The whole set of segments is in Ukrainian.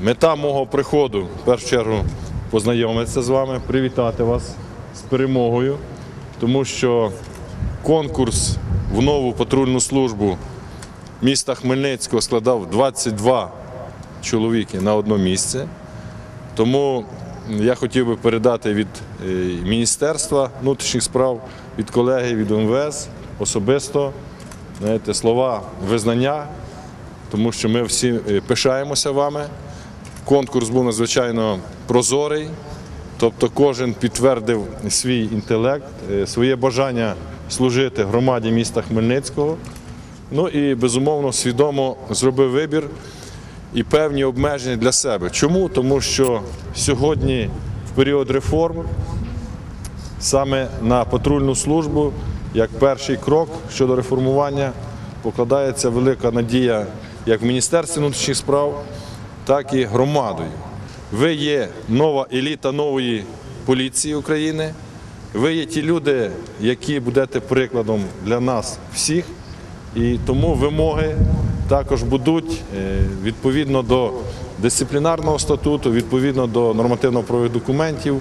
Мета мого приходу в першу чергу познайомитися з вами, привітати вас з перемогою, тому що конкурс в нову патрульну службу міста Хмельницького складав 22 чоловіки на одно місце. Тому я хотів би передати від е, Міністерства внутрішніх справ, від колеги, від МВС особисто знаєте, слова визнання, тому що ми всі е, пишаємося вами. Конкурс був надзвичайно прозорий, тобто кожен підтвердив свій інтелект, е, своє бажання служити громаді міста Хмельницького. Ну і безумовно свідомо зробив вибір і певні обмеження для себе. Чому? Тому що сьогодні, в період реформ, саме на патрульну службу, як перший крок щодо реформування, покладається велика надія як в Міністерстві внутрішніх справ, так і громадою. Ви є нова еліта нової поліції України. Ви є ті люди, які будете прикладом для нас всіх. І тому вимоги також будуть е, відповідно до дисциплінарного статуту, відповідно до нормативно-правових документів.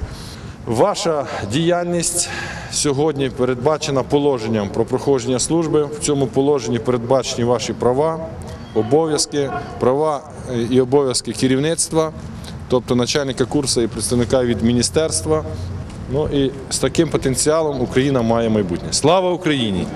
Ваша діяльність сьогодні передбачена положенням про проходження служби. В цьому положенні передбачені ваші права, обов'язки, права е, і обов'язки керівництва, тобто начальника курсу і представника від міністерства. Ну і з таким потенціалом Україна має майбутнє. Слава Україні!